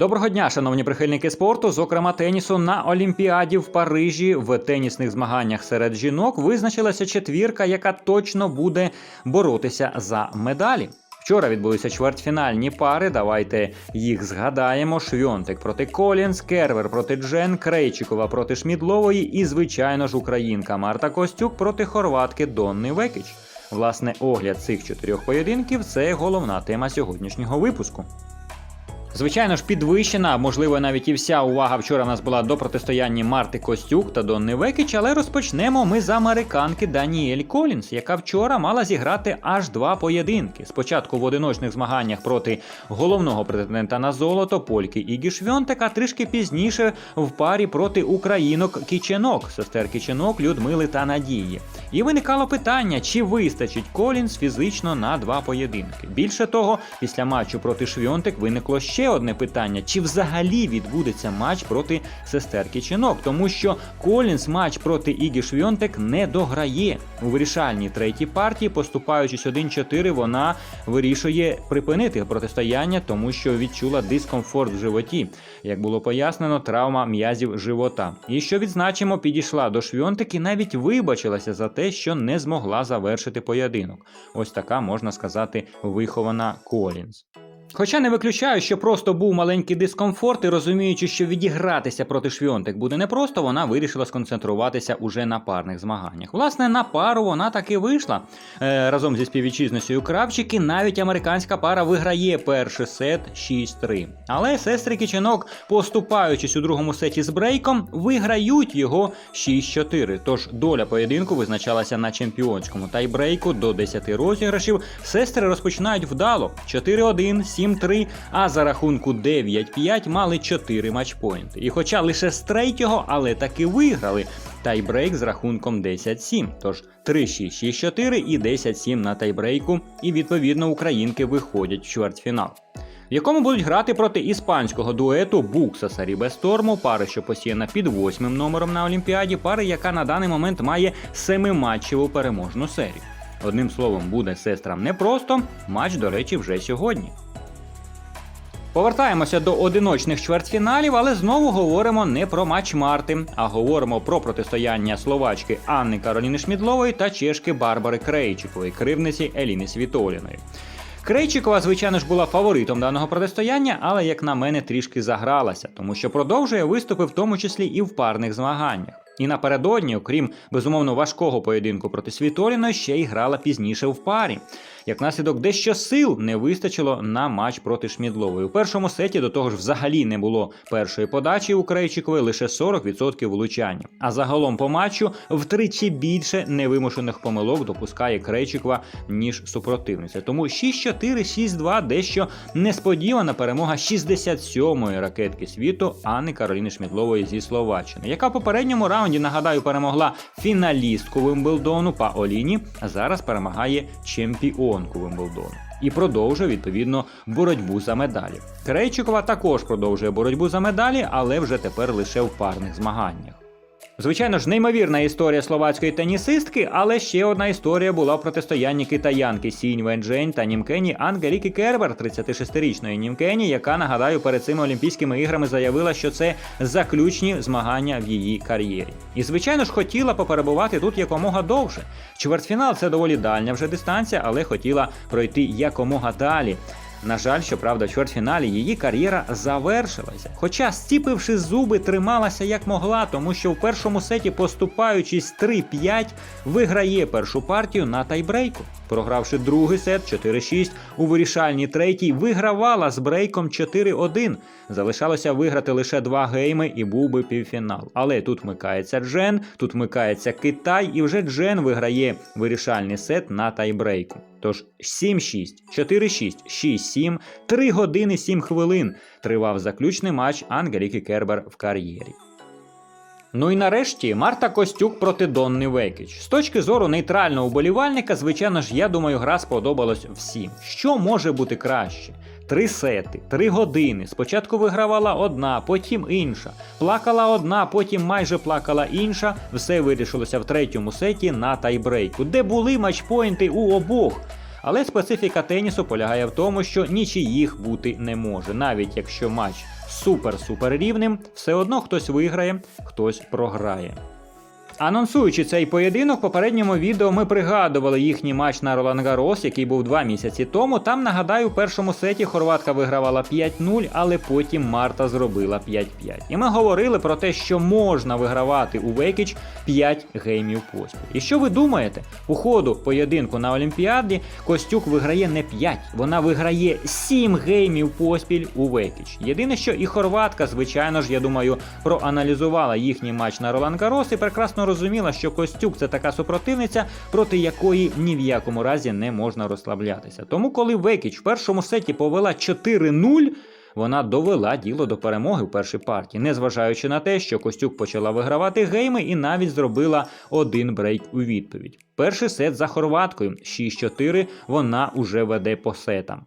Доброго дня, шановні прихильники спорту. Зокрема, тенісу на Олімпіаді в Парижі в тенісних змаганнях серед жінок визначилася четвірка, яка точно буде боротися за медалі. Вчора відбулися чвертьфінальні пари. Давайте їх згадаємо: Швьонтик проти Колінс, Кервер проти Джен, Крейчикова проти Шмідлової і, звичайно ж, українка Марта Костюк проти хорватки Донни Векіч. Власне, огляд цих чотирьох поєдинків це головна тема сьогоднішнього випуску. Звичайно ж, підвищена, можливо навіть і вся увага вчора в нас була до протистояння Марти Костюк та Донни Векіч, але розпочнемо ми з американки Даніель Колінс, яка вчора мала зіграти аж два поєдинки. Спочатку в одиночних змаганнях проти головного претендента на золото Польки Ігі Швьонтек, а трішки пізніше в парі проти українок Кіченок, сестер Кіченок, Людмили та Надії. І виникало питання, чи вистачить Колінс фізично на два поєдинки. Більше того, після матчу проти Швьонтек виникло ще одне питання: чи взагалі відбудеться матч проти сестер Кіченок, тому що Колінс матч проти Ігі Швьонтек не дограє. У вирішальній третій партії, поступаючись 1-4, вона вирішує припинити протистояння, тому що відчула дискомфорт в животі. Як було пояснено, травма м'язів живота. І що відзначимо, підійшла до Швьонтек і навіть вибачилася за те, що не змогла завершити поєдинок. Ось така можна сказати вихована Колінс. Хоча не виключаю, що просто був маленький дискомфорт, і розуміючи, що відігратися проти швьонтик буде непросто, вона вирішила сконцентруватися уже на парних змаганнях. Власне, на пару вона таки вийшла е, разом зі співвітчизницею Кравчик, і навіть американська пара виграє перший сет 6-3. Але сестри Кіченок, поступаючись у другому сеті з брейком, виграють його 6-4. Тож доля поєдинку визначалася на чемпіонському тайбрейку до 10 розіграшів. Сестри розпочинають вдало 4-1, 7-3, а за рахунку 9-5 мали 4 матчпойнти. І хоча лише з третього, але таки виграли тайбрейк з рахунком 10-7. Тож 3-6, 6-4 і 10-7 на тайбрейку, і відповідно українки виходять в чвертьфінал. В якому будуть грати проти іспанського дуету Букса Сарібе Сторму, пари, що посіяна під восьмим номером на Олімпіаді, пари, яка на даний момент має семиматчеву переможну серію. Одним словом, буде сестрам непросто. Матч, до речі, вже сьогодні. Повертаємося до одиночних чвертьфіналів, але знову говоримо не про матч Марти, а говоримо про протистояння словачки Анни Кароліни Шмідлової та чешки Барбари Крейчикової, кривниці Еліни Світоліної. Крейчикова, звичайно ж, була фаворитом даного протистояння, але, як на мене, трішки загралася, тому що продовжує виступи, в тому числі і в парних змаганнях. І напередодні, окрім безумовно важкого поєдинку проти Світоліної, ще й грала пізніше в парі. Як наслідок, дещо сил не вистачило на матч проти Шмідлової. У першому сеті до того ж взагалі не було першої подачі у Крейчикової, лише 40% влучання. А загалом по матчу втричі більше невимушених помилок допускає Крейчикова, ніж супротивниця. Тому 6-4, 6-2 дещо несподівана перемога 67-ї ракетки світу Анни Кароліни Шмідлової зі Словаччини, яка в попередньому раунді, нагадаю, перемогла фіналістку Вимблдону Паоліні, а зараз перемагає чемпіонку Вимблдону. І продовжує відповідно боротьбу за медалі. Крейчикова також продовжує боротьбу за медалі, але вже тепер лише в парних змаганнях. Звичайно ж, неймовірна історія словацької тенісистки, але ще одна історія була в протистоянні китаянки Сінь Венджень та німкені Ангеліки Кербер, 36-річної німкені, яка нагадаю перед цими Олімпійськими іграми заявила, що це заключні змагання в її кар'єрі. І звичайно ж хотіла поперебувати тут якомога довше. Чвертьфінал це доволі дальня вже дистанція, але хотіла пройти якомога далі. На жаль, щоправда, в чвертьфіналі її кар'єра завершилася. Хоча, стіпивши зуби, трималася як могла, тому що в першому сеті, поступаючись 3-5, виграє першу партію на тайбрейку. Програвши другий сет 4-6, у вирішальній третій вигравала з брейком 4-1. Залишалося виграти лише два гейми і був би півфінал. Але тут вмикається Джен, тут вмикається Китай, і вже Джен виграє вирішальний сет на тайбрейку. Тож 7-6, 4-6, 6-7, 3 години 7 хвилин тривав заключний матч Ангеліки Кербер в кар'єрі. Ну і нарешті Марта Костюк проти Донни Векіч. З точки зору нейтрального вболівальника, звичайно ж, я думаю, гра сподобалась всім. Що може бути краще? Три сети, три години. Спочатку вигравала одна, потім інша. Плакала одна, потім майже плакала інша. Все вирішилося в третьому сеті на тайбрейку, де були матчпоінти у обох. Але специфіка тенісу полягає в тому, що нічиїх бути не може. Навіть якщо матч супер-супер рівним, все одно хтось виграє, хтось програє. Анонсуючи цей поєдинок, в попередньому відео ми пригадували їхній матч на Ролан Гарос, який був два місяці тому. Там нагадаю, в першому сеті хорватка вигравала 5-0, але потім Марта зробила 5-5. І ми говорили про те, що можна вигравати у Векіч 5 геймів поспіль. І що ви думаєте? У ходу поєдинку на Олімпіаді Костюк виграє не 5, вона виграє 7 геймів поспіль у Векіч. Єдине, що і хорватка, звичайно ж, я думаю, проаналізувала їхній матч на Ролан Гарос і прекрасно розуміла, що Костюк це така супротивниця, проти якої ні в якому разі не можна розслаблятися. Тому, коли Векіч в першому сеті повела 4-0. Вона довела діло до перемоги в першій партії, незважаючи на те, що Костюк почала вигравати гейми і навіть зробила один брейк у відповідь. Перший сет за хорваткою 6-4 вона уже веде по сетам.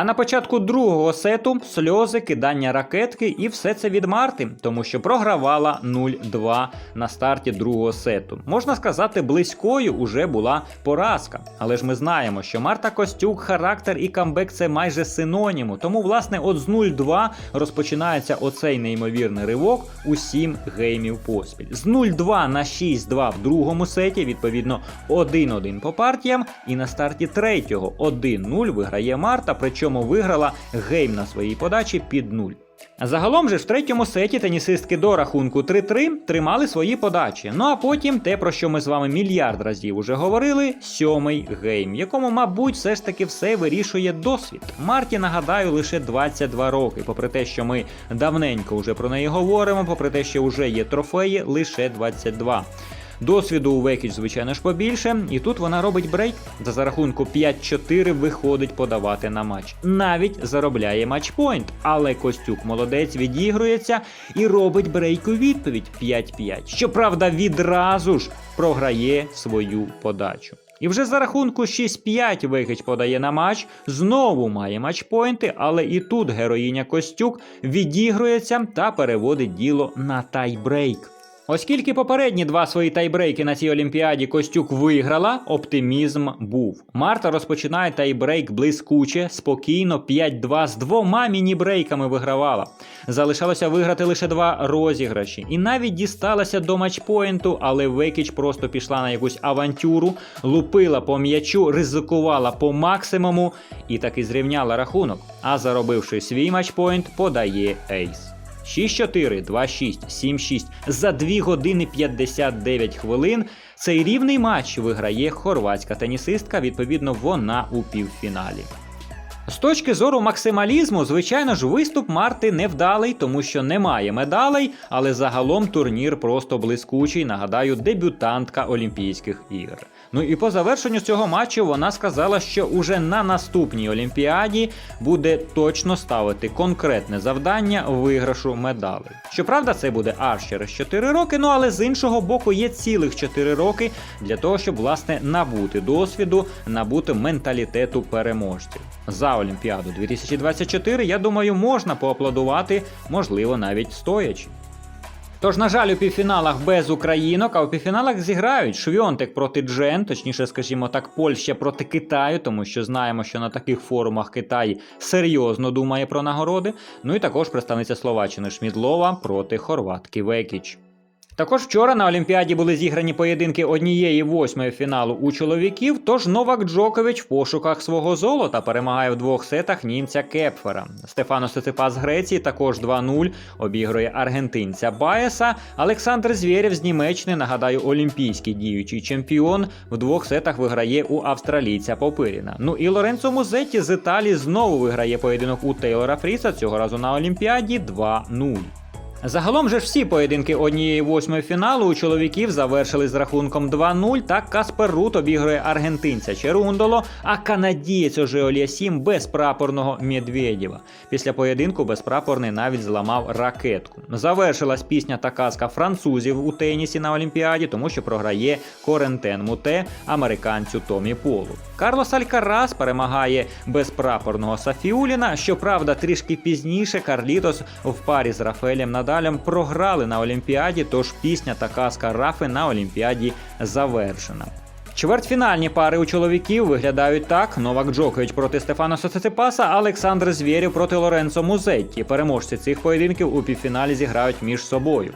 А на початку другого сету сльози, кидання ракетки і все це від Марти, тому що програвала 0-2 на старті другого сету. Можна сказати, близькою уже була поразка. Але ж ми знаємо, що Марта Костюк, характер і камбек це майже синоніму. Тому, власне, от з 0-2 розпочинається оцей неймовірний ривок у 7 геймів поспіль. З 0-2 на 6-2 в другому сеті, відповідно, 1-1 по партіям. І на старті третього 1-0 виграє Марта. Причому виграла гейм на своїй подачі під 0. Загалом же в третьому сеті тенісистки до рахунку 3-3 тримали свої подачі. Ну а потім те, про що ми з вами мільярд разів уже говорили, сьомий гейм, якому, мабуть, все ж таки все вирішує досвід. Марті, нагадаю, лише 22 роки, попри те, що ми давненько вже про неї говоримо, попри те, що вже є трофеї, лише 22. Досвіду у Векіч, звичайно ж, побільше, і тут вона робить брейк. За за рахунку 5-4 виходить подавати на матч. Навіть заробляє матчпойнт. Але Костюк молодець відігрується і робить брейк у відповідь 5-5. Щоправда, відразу ж програє свою подачу. І вже за рахунку 6-5 Векич подає на матч, знову має матчпойнти, але і тут героїня Костюк відігрується та переводить діло на тайбрейк. Оскільки попередні два свої тайбрейки на цій олімпіаді Костюк виграла, оптимізм був. Марта розпочинає тайбрейк блискуче, спокійно, 5-2 з двома міні-брейками вигравала. Залишалося виграти лише два розіграші, і навіть дісталася до матчпоінту, але Векіч просто пішла на якусь авантюру, лупила по м'ячу, ризикувала по максимуму і таки зрівняла рахунок. А заробивши свій матчпоінт, подає ейс. 6-4, 2-6, 7-6 за 2 години 59 хвилин. Цей рівний матч виграє хорватська тенісистка, відповідно, вона у півфіналі. З точки зору максималізму, звичайно ж, виступ Марти невдалий, тому що немає медалей, але загалом турнір просто блискучий. Нагадаю, дебютантка Олімпійських ігор. Ну і по завершенню цього матчу вона сказала, що уже на наступній Олімпіаді буде точно ставити конкретне завдання виграшу медалей. Щоправда, це буде аж через 4 роки, ну але з іншого боку є цілих 4 роки для того, щоб власне набути досвіду, набути менталітету переможців. За Олімпіаду 2024, я думаю, можна поаплодувати, можливо, навіть стоячи. Тож, на жаль, у півфіналах без українок, а у півфіналах зіграють Швьонтек проти Джен, точніше, скажімо так, Польща проти Китаю, тому що знаємо, що на таких форумах Китай серйозно думає про нагороди. Ну і також представниця Словаччини Шмідлова проти Хорватки Векіч. Також вчора на Олімпіаді були зіграні поєдинки однієї восьмої фіналу у чоловіків. Тож Новак Джокович в пошуках свого золота перемагає в двох сетах німця Кепфера. Стефано Сиципас з Греції також 2-0 обігрує аргентинця Баєса. Олександр Звєрєв з Німеччини, нагадаю, олімпійський діючий чемпіон, в двох сетах виграє у австралійця Попиріна. Ну і Лоренцо Музетті з Італії знову виграє поєдинок у Тейлора Фріса цього разу на Олімпіаді 2-0. Загалом же всі поєдинки однієї восьмої фіналу у чоловіків завершили з рахунком 2-0. Так Каспер Рут обігрує аргентинця Черундоло, а канадієць Ожеолія Сім безпрапорного Медведєва. Після поєдинку безпрапорний навіть зламав ракетку. Завершилась пісня та казка французів у тенісі на Олімпіаді, тому що програє Корентен Муте американцю Томі Полу. Карлос Алькарас перемагає безпрапорного Сафіуліна. Щоправда, трішки пізніше Карлітос в парі з Рафаелем Надалем програли на Олімпіаді, тож пісня та казка Рафи на Олімпіаді завершена. Чвертьфінальні пари у чоловіків виглядають так: Новак Джокович проти Стефана Соцецепаса, Олександр Звєрєв проти Лоренцо Музетті. Переможці цих поєдинків у півфіналі зіграють між собою.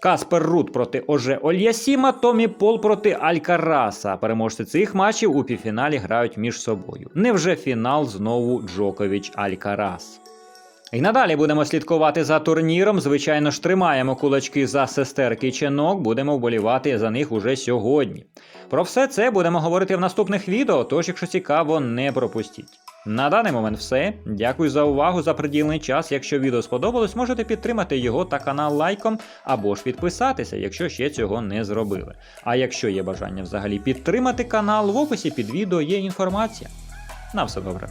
Каспер Рут проти Оже Ольясіма, Томі Пол проти Алькараса. Переможці цих матчів у півфіналі грають між собою. Невже фінал знову Джокович Алькарас? І надалі будемо слідкувати за турніром. Звичайно ж, тримаємо кулачки за сестер Киченок, будемо вболівати за них уже сьогодні. Про все це будемо говорити в наступних відео, тож, якщо цікаво, не пропустіть. На даний момент все. Дякую за увагу, за приділений час. Якщо відео сподобалось, можете підтримати його та канал лайком або ж підписатися, якщо ще цього не зробили. А якщо є бажання взагалі підтримати канал, в описі під відео є інформація. На все добре.